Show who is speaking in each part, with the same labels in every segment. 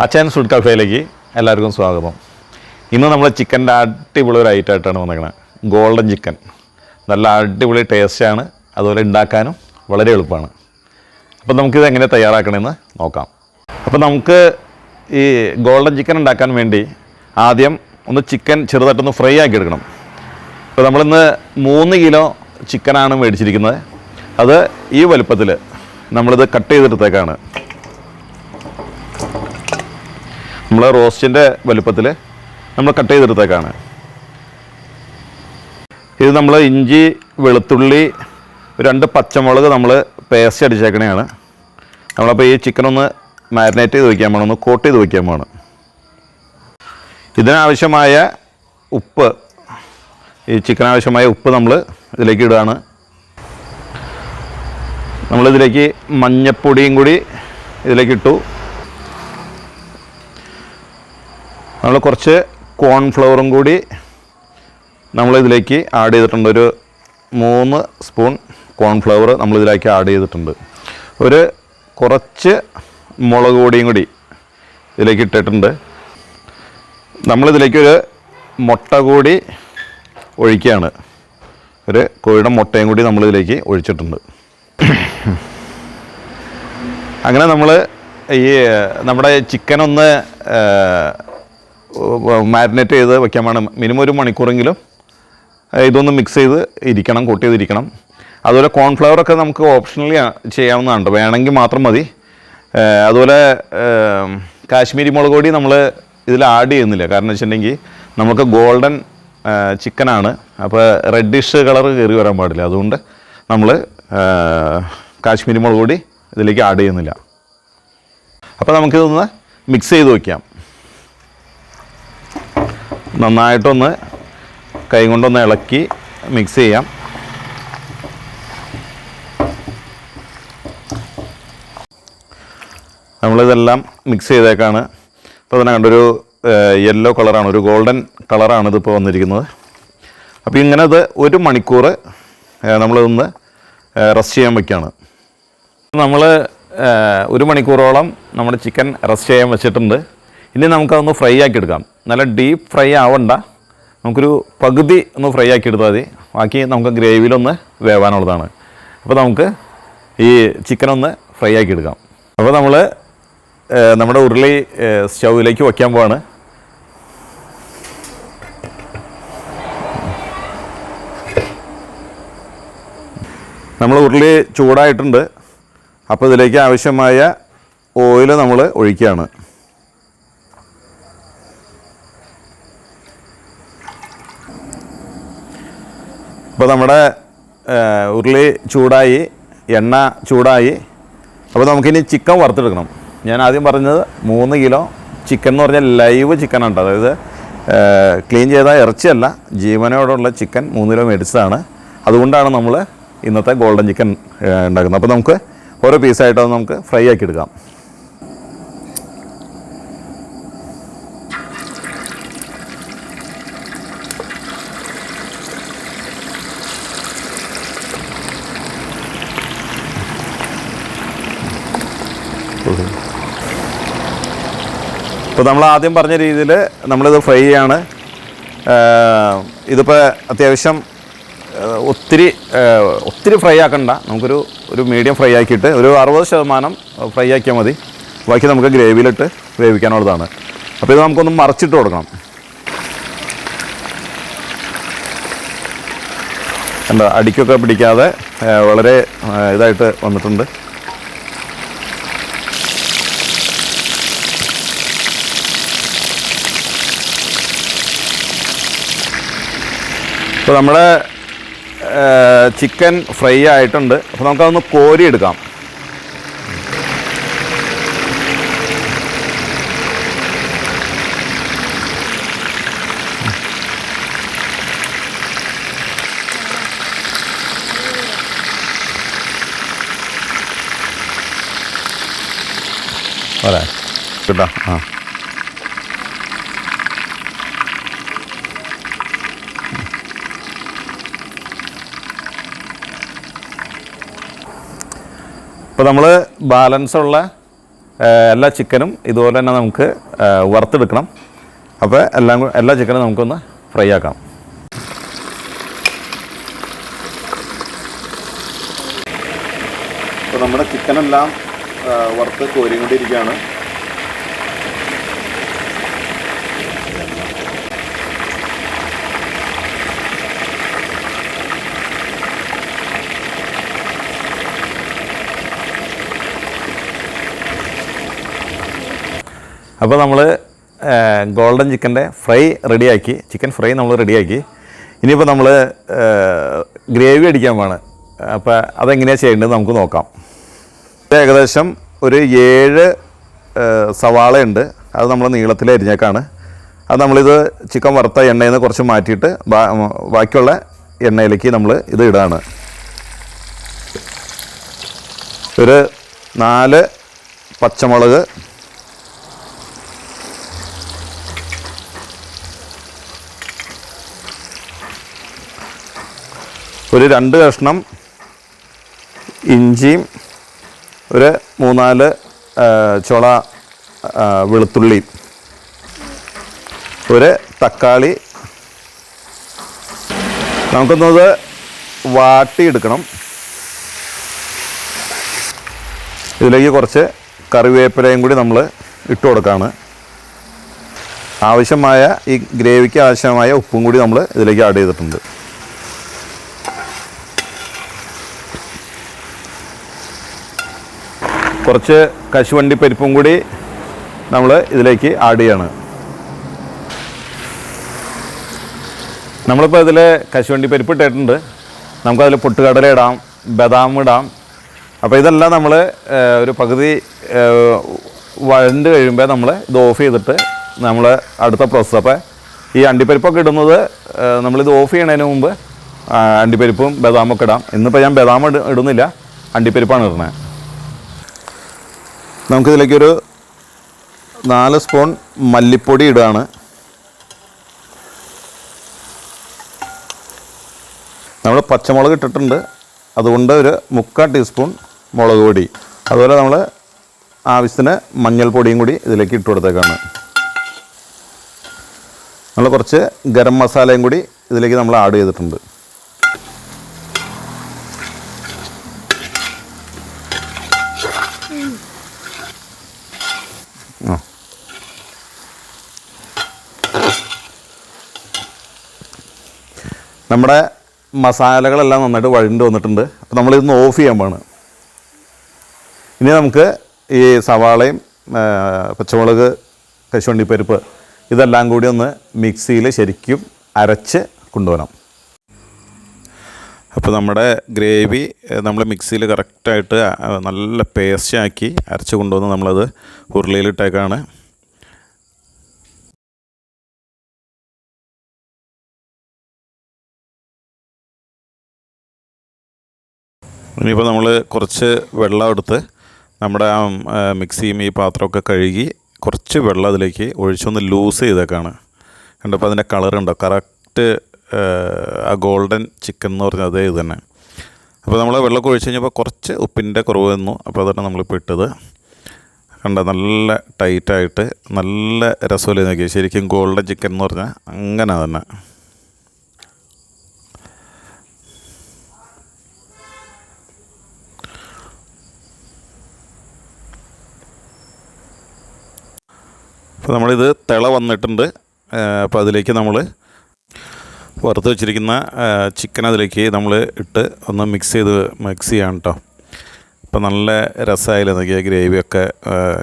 Speaker 1: അച്ഛൻ ഫുഡ് കഫേയിലേക്ക് എല്ലാവർക്കും സ്വാഗതം. ഇന്ന് നമ്മൾ ചിക്കന്റെ അടിപൊളി ഒരു ഐറ്റമായിട്ടാണ് വന്നിരിക്കുന്നത് ഗോൾഡൻ ചിക്കൻ നല്ല അടിപൊളി ടേസ്റ്റാണ് അതുപോലെ ഉണ്ടാക്കാനും വളരെ എളുപ്പമാണ്. അപ്പോൾ നമുക്കിത് എങ്ങനെ തയ്യാറാക്കണമെന്ന് നോക്കാം. അപ്പോൾ നമുക്ക് ഈ ഗോൾഡൻ ചിക്കൻ ഉണ്ടാക്കാൻ വേണ്ടി ആദ്യം ഒന്ന് ചിക്കൻ ചെറുതായിട്ടൊന്ന് ഫ്രൈ ആക്കി എടുക്കണം. അപ്പോൾ നമ്മളിന്ന് മൂന്ന് കിലോ ചിക്കനാണ് മേടിച്ചിരിക്കുന്നത്. അത് ഈ വലുപ്പത്തിൽ നമ്മളിത് കട്ട് ചെയ്തെടുത്തേക്കാണ്. നമ്മൾ റോസ്റ്റിന്റെ വലുപ്പത്തിൽ നമ്മൾ കട്ട് ചെയ്തെടുത്തേക്കാണ്. ഇത് നമ്മൾ ഇഞ്ചി വെളുത്തുള്ളി രണ്ട് പച്ചമുളക് നമ്മൾ പേസ്റ്റ് അടിച്ചേക്കണെയാണ്. നമ്മളപ്പോൾ ഈ ചിക്കൻ ഒന്ന് മാരിനേറ്റ് ചെയ്ത് വയ്ക്കാൻ വേണം ഒന്ന് കോട്ട് ചെയ്ത് വയ്ക്കാൻ വേണം ഇതിനാവശ്യമായ ഉപ്പ് ഈ ചിക്കൻ ആവശ്യമായ ഉപ്പ് നമ്മൾ ഇതിലേക്ക് ഇടുകയാണ്. നമ്മളിതിലേക്ക് മഞ്ഞപ്പൊടിയും കൂടി ഇതിലേക്ക് ഇട്ടു. നമ്മൾ കുറച്ച് കോൺഫ്ലവറും കൂടി നമ്മളിതിലേക്ക് ആഡ് ചെയ്തിട്ടുണ്ട്. ഒരു മൂന്ന് സ്പൂൺ കോൺഫ്ലവർ നമ്മളിതിലേക്ക് ആഡ് ചെയ്തിട്ടുണ്ട്. ഒരു കുറച്ച് മുളക് പൊടിയും കൂടി ഇതിലേക്ക് ഇട്ടിട്ടുണ്ട്. നമ്മളിതിലേക്ക് ഒരു മുട്ട കൂടി ഒഴിക്കുകയാണ്. ഒരു കോഴിയുടെ മുട്ടയും കൂടി നമ്മളിതിലേക്ക് ഒഴിച്ചിട്ടുണ്ട്. അങ്ങനെ നമ്മൾ ഈ നമ്മുടെ ചിക്കൻ ഒന്ന് മാരിനേറ്റ് ചെയ്ത് വെക്കാൻ വേണം. മിനിമം ഒരു മണിക്കൂറെങ്കിലും ഇതൊന്ന് മിക്സ് ചെയ്ത് ഇരിക്കണം കൂട്ടി ചെയ്തിരിക്കണം അതുപോലെ കോൺഫ്ലവർ ഒക്കെ നമുക്ക് ഓപ്ഷണലി ചെയ്യാവുന്നതാണ്. വേണമെങ്കിൽ മാത്രം മതി. അതുപോലെ കാശ്മീരി മുളക് പൊടി നമ്മൾ ഇതിൽ ആഡ് ചെയ്യുന്നില്ല. കാരണം വെച്ചിട്ടുണ്ടെങ്കിൽ നമുക്ക് ഗോൾഡൻ ചിക്കനാണ് അപ്പോൾ റെഡിഷ് കളർ കയറി വരാൻ പാടില്ല. അതുകൊണ്ട് നമ്മൾ കാശ്മീരി മുളക് പൊടി ഇതിലേക്ക് ആഡ് ചെയ്യുന്നില്ല. അപ്പോൾ നമുക്കിതൊന്ന് മിക്സ് ചെയ്ത് വയ്ക്കാം നന്നായിട്ടൊന്ന് കൈ കൊണ്ടൊന്ന് ഇളക്കി മിക്സ് ചെയ്യാം. നമ്മളിതെല്ലാം മിക്സ് ചെയ്തേക്കാണ്. ഇപ്പോൾ തന്നെ കണ്ടൊരു യെല്ലോ കളറാണ് ഒരു ഗോൾഡൻ കളറാണ് ഇതിപ്പോൾ വന്നിരിക്കുന്നത്. അപ്പോൾ ഇങ്ങനെ ഇത് ഒരു മണിക്കൂർ നമ്മളിതൊന്ന് റെസ്റ്റ് ചെയ്യാൻ വയ്ക്കുകയാണ് നമ്മൾ ഒരു മണിക്കൂറോളം നമ്മുടെ ചിക്കൻ റെസ്റ്റ് ചെയ്യാൻ വെച്ചിട്ടുണ്ട്. ഇനി നമുക്കതൊന്ന് ഫ്രൈ ആക്കി എടുക്കാം. നല്ല ഡീപ്പ് ഫ്രൈ ആവണ്ട. നമുക്കൊരു പകുതി ഒന്ന് ഫ്രൈ ആക്കി എടുത്താൽ മതി. ബാക്കി നമുക്ക് ഗ്രേവിയിലൊന്ന് വേവാനുള്ളതാണ്. അപ്പോൾ നമുക്ക് ഈ ചിക്കൻ ഒന്ന് ഫ്രൈ ആക്കി എടുക്കാം. അപ്പോൾ നമ്മൾ നമ്മുടെ ഉരുളി സ്റ്റൗവിലേക്ക് വയ്ക്കാൻ പോവാണ്. നമ്മൾ ഉരുളി ചൂടായിട്ടുണ്ട്. അപ്പോൾ ഇതിലേക്ക് ആവശ്യമായ ഓയിൽ നമ്മൾ ഒഴിക്കുകയാണ്. ഇപ്പോൾ നമ്മുടെ ഉരുളി ചൂടായി എണ്ണ ചൂടായി. അപ്പോൾ നമുക്കിനി ചിക്കൻ വറുത്തെടുക്കണം. ഞാൻ ആദ്യം പറഞ്ഞത് മൂന്ന് കിലോ ചിക്കൻ എന്ന് പറഞ്ഞാൽ ലൈവ് ചിക്കൻ ഉണ്ട് അതായത് ക്ലീൻ ചെയ്ത ഇറച്ചിയല്ല ജീവനോടുള്ള ചിക്കൻ മൂന്ന് കിലോ മേടിച്ചതാണ്. അതുകൊണ്ടാണ് നമ്മൾ ഇന്നത്തെ ഗോൾഡൻ ചിക്കൻ ഉണ്ടാക്കുന്നത്. അപ്പോൾ നമുക്ക് ഓരോ പീസായിട്ട് അത് നമുക്ക് ഫ്രൈ ആക്കി എടുക്കാം. ഇപ്പോൾ നമ്മൾ ആദ്യം പറഞ്ഞ രീതിയിൽ നമ്മളിത് ഫ്രൈ ചെയ്യാണ്. ഇതിപ്പോൾ അത്യാവശ്യം ഒത്തിരി ഒത്തിരി ഫ്രൈ ആക്കണ്ട. നമുക്കൊരു ഒരു മീഡിയം ഫ്രൈ ആക്കിയിട്ട് ഒരു അറുപത് ശതമാനം ഫ്രൈ ആക്കിയാൽ മതി. ബാക്കി നമുക്ക് ഗ്രേവിയിലിട്ട് വേവിക്കാനുള്ളതാണ്. അപ്പോൾ ഇത് നമുക്കൊന്ന് മറച്ചിട്ട് കൊടുക്കണം. കണ്ടോ അടിക്കൊക്കെ പിടിക്കാതെ വളരെ ഇതായിട്ട് വന്നിട്ടുണ്ട്. ഇപ്പോൾ നമ്മുടെ ചിക്കൻ ഫ്രൈ ആയിട്ടുണ്ട്. അപ്പോൾ നമുക്കതൊന്ന് കോരി എടുക്കാം വരാം. കിട്ടാം? ആ. ഇപ്പോൾ നമ്മൾ ബാലൻസ് ഉള്ള എല്ലാ ചിക്കനും ഇതുപോലെ തന്നെ നമുക്ക് വറുത്തെടുക്കണം. അപ്പോൾ എല്ലാം എല്ലാ ചിക്കനും നമുക്കൊന്ന് ഫ്രൈ ആക്കാം. അപ്പോൾ നമ്മുടെ ചിക്കനെല്ലാം വറുത്ത് കോരിക്കൊണ്ടിരിക്കുകയാണ്. അപ്പോൾ നമ്മൾ ഗോൾഡൻ ചിക്കന്റെ ഫ്രൈ റെഡിയാക്കി ചിക്കൻ ഫ്രൈ നമ്മൾ റെഡിയാക്കി. ഇനിയിപ്പോൾ നമ്മൾ ഗ്രേവി അടിക്കാൻ വേണം അപ്പോൾ അതെങ്ങനെയാണ് ചെയ്യേണ്ടത് നമുക്ക് നോക്കാം. ഏകദേശം ഒരു ഏഴ് സവാളയുണ്ട്. അത് നമ്മൾ നീളത്തിൽ അരിഞ്ഞേക്കാണ്. അത് നമ്മളിത് ചിക്കൻ വറുത്ത എണ്ണയിൽ നിന്ന് കുറച്ച് മാറ്റിയിട്ട് ബാക്കിയുള്ള എണ്ണയിലേക്ക് നമ്മൾ ഇത് ഇടാണ്. ഒരു നാല് പച്ചമുളക് ഒരു രണ്ട് കഷ്ണം ഇഞ്ചിയും ഒരു മൂന്നാൽ ചുള വെളുത്തുള്ളി ഒരു തക്കാളി. നമുക്കൊന്നത് വാട്ടിയെടുക്കണം. ഇതിലേക്ക് കുറച്ച് കറിവേപ്പിലയും കൂടി നമ്മൾ ഇട്ട് കൊടുക്കുകയാണ് ആവശ്യമായ ഈ ഗ്രേവിക്ക് ആവശ്യമായ ഉപ്പും കൂടി നമ്മൾ ഇതിലേക്ക് ആഡ് ചെയ്തിട്ടുണ്ട്. കുറച്ച് കശുവണ്ടി പരിപ്പും കൂടി നമ്മൾ ഇതിലേക്ക് ആഡ് ചെയ്യാണ്. നമ്മളിപ്പോൾ ഇതിൽ കശുവണ്ടി പരിപ്പ് ഇട്ടിട്ടുണ്ട്. നമുക്കതിൽ പൊട്ടുകടല ഇടാം ബദാം ഇടാം. അപ്പോൾ ഇതെല്ലാം നമ്മൾ ഒരു പകുതി വഴണ്ട് കഴിയുമ്പോൾ നമ്മൾ ഇത് ഓഫ് ചെയ്തിട്ട് നമ്മൾ അടുത്ത പ്രോസസ്സ് അപ്പോൾ ഈ അണ്ടിപ്പരിപ്പൊക്കെ ഇടുന്നത് നമ്മളിത് ഓഫ് ചെയ്യണതിന് മുമ്പ് അണ്ടിപ്പരിപ്പും ബദാമൊക്കെ ഇടാം. ഇന്നിപ്പോൾ ഞാൻ ബദാം ഇട ഇടുന്നില്ല. അണ്ടിപ്പരിപ്പാണ് ഇടുന്നത്. നമുക്കിതിലേക്കൊരു നാല് സ്പൂൺ മല്ലിപ്പൊടി ഇടുകയാണ് നമ്മൾ പച്ചമുളക് ഇട്ടിട്ടുണ്ട്. അതുകൊണ്ട് ഒരു മുക്കാൽ ടീസ്പൂൺ മുളക് പൊടി. അതുപോലെ നമ്മൾ ആവശ്യത്തിന് മഞ്ഞൾപ്പൊടിയും കൂടി ഇതിലേക്ക് ഇട്ട് കൊടുത്തേക്കാണ്. നമ്മൾ കുറച്ച് ഗരം മസാലയും കൂടി ഇതിലേക്ക് നമ്മൾ ആഡ് ചെയ്തിട്ടുണ്ട്. ആ നമ്മുടെ മസാലകളെല്ലാം നന്നായിട്ട് വഴണ്ട് വന്നിട്ടുണ്ട്. അപ്പോൾ നമ്മളിതൊന്ന് ഓഫ് ചെയ്യാൻ പോവാണ്. ഇനി നമുക്ക് ഈ സവാളയും പച്ചമുളക് പച്ചമുളക് കശുവണ്ടിപ്പരിപ്പ് ഇതെല്ലാം കൂടി ഒന്ന് മിക്സിയിൽ ശരിക്കും അരച്ച് കൊണ്ടുവരാം അപ്പോൾ നമ്മുടെ ഗ്രേവി നമ്മൾ മിക്സിയിൽ കറക്റ്റായിട്ട് നല്ല പേസ്റ്റാക്കി അരച്ച് കൊണ്ടുവന്ന് നമ്മളത് ഉരുളിയിലിട്ടേക്കാണ്. ഇനിയിപ്പോൾ നമ്മൾ കുറച്ച് വെള്ളം എടുത്ത് നമ്മുടെ ആ മിക്സിയും ഈ പാത്രമൊക്കെ കഴുകി കുറച്ച് വെള്ളം അതിലേക്ക് ഒഴിച്ചൊന്ന് ലൂസ് ചെയ്തേക്കാണ്. കണ്ടപ്പോൾ അതിന്റെ കളറുണ്ടോ കറക്റ്റ് ആ ഗോൾഡൻ ചിക്കൻ എന്ന് പറഞ്ഞാൽ അതേ ഇത് തന്നെ. അപ്പോൾ നമ്മൾ വെള്ളമൊക്കെ ഒഴിച്ച് കഴിഞ്ഞപ്പോൾ കുറച്ച് ഉപ്പിന്റെ കുറവ് വന്നു. അപ്പോൾ അതാണ് നമ്മളിപ്പോൾ ഇട്ടത്. കണ്ട? നല്ല ടൈറ്റായിട്ട് നല്ല രസമല്ലേ നോക്കി ശരിക്കും ഗോൾഡൻ ചിക്കൻ എന്ന് പറഞ്ഞാൽ അങ്ങനെ തന്നെ. അപ്പോൾ നമ്മളിത് തിള വന്നിട്ടുണ്ട്. അപ്പോൾ അതിലേക്ക് നമ്മൾ വറുത്ത് വെച്ചിരിക്കുന്ന ചിക്കൻ അതിലേക്ക് നമ്മൾ ഇട്ട് ഒന്ന് മിക്സ് ചെയ്ത് മിക്സ് ചെയ്യാം കേട്ടോ അപ്പോൾ നല്ല രസമായില്ല നോക്കിയ ഗ്രേവിയൊക്കെ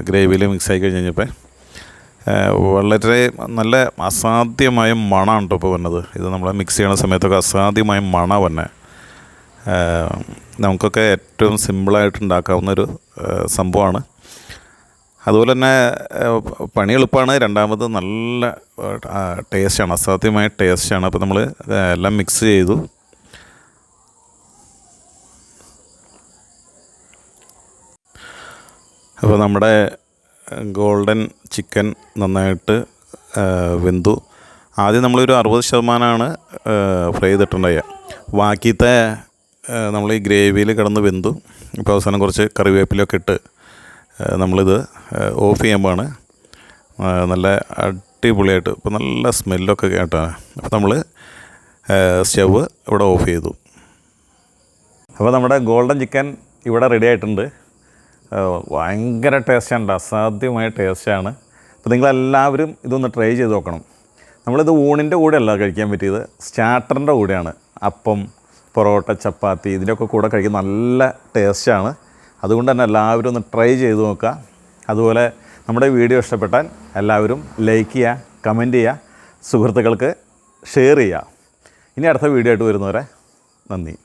Speaker 1: ഗ്രേവിയിൽ മിക്സ് ആയി കഴിഞ്ഞ് കഴിഞ്ഞപ്പോൾ വളരെ നല്ല അസാധ്യമായ മണമാണ് കേട്ടോ ഇപ്പോൾ വന്നത്. ഇത് നമ്മൾ മിക്സ് ചെയ്യണ സമയത്തൊക്കെ അസാധ്യമായ മണ വന്നെ. നമുക്കൊക്കെ ഏറ്റവും സിമ്പിളായിട്ട് ഉണ്ടാക്കാവുന്ന ഒരു സംഭവമാണ് അതുപോലെ തന്നെ പണി എളുപ്പമാണ്. രണ്ടാമത് നല്ല ടേസ്റ്റാണ്. അസാധ്യമായ ടേസ്റ്റാണ്. അപ്പോൾ നമ്മൾ എല്ലാം മിക്സ് ചെയ്തു. അപ്പോൾ നമ്മുടെ ഗോൾഡൻ ചിക്കൻ നന്നായിട്ട് വെന്തു. ആദ്യം നമ്മളൊരു അറുപത് ശതമാനമാണ് ഫ്രൈ ചെയ്തിട്ടുണ്ടായ. ബാക്കിയത്തെ നമ്മൾ ഈ ഗ്രേവിയിൽ കിടന്ന് വെന്തു. ഇപ്പോൾ അവസാനം കുറച്ച് കറിവേപ്പിലൊക്കെ ഇട്ട് നമ്മളിത് ഓഫ് ചെയ്യുമ്പോഴാണ് നല്ല അടിപൊളിയായിട്ട് ഇപ്പോൾ നല്ല സ്മെല്ലൊക്കെ കേട്ടാണ് അപ്പോൾ നമ്മൾ സ്റ്റവ് ഇവിടെ ഓഫ് ചെയ്തു. അപ്പോൾ നമ്മുടെ ഗോൾഡൻ ചിക്കൻ ഇവിടെ റെഡി ആയിട്ടുണ്ട്. ഭയങ്കര ടേസ്റ്റാണ് അസാധ്യമായ ടേസ്റ്റാണ് അപ്പോൾ നിങ്ങളെല്ലാവരും ഇതൊന്ന് ട്രൈ ചെയ്ത് നോക്കണം. നമ്മളിത് ഊണിന്റെ കൂടെയല്ല കഴിക്കാൻ പറ്റിയത് സ്റ്റാർട്ടറിന്റെ കൂടെയാണ്. അപ്പം പൊറോട്ട ചപ്പാത്തി ഇതിന്റെയൊക്കെ കൂടെ കഴിക്കുന്ന നല്ല ടേസ്റ്റാണ് അതുകൊണ്ട് തന്നെ എല്ലാവരും ഒന്ന് ട്രൈ ചെയ്ത് നോക്കുക. അതുപോലെ നമ്മുടെ വീഡിയോ ഇഷ്ടപ്പെട്ടാൽ എല്ലാവരും ലൈക്ക് ചെയ്യുക കമന്റ് ചെയ്യുക സുഹൃത്തുക്കൾക്ക് ഷെയർ ചെയ്യുക. ഇനി അടുത്ത വീഡിയോ ആയിട്ട് വരുന്നവരെ നന്ദി.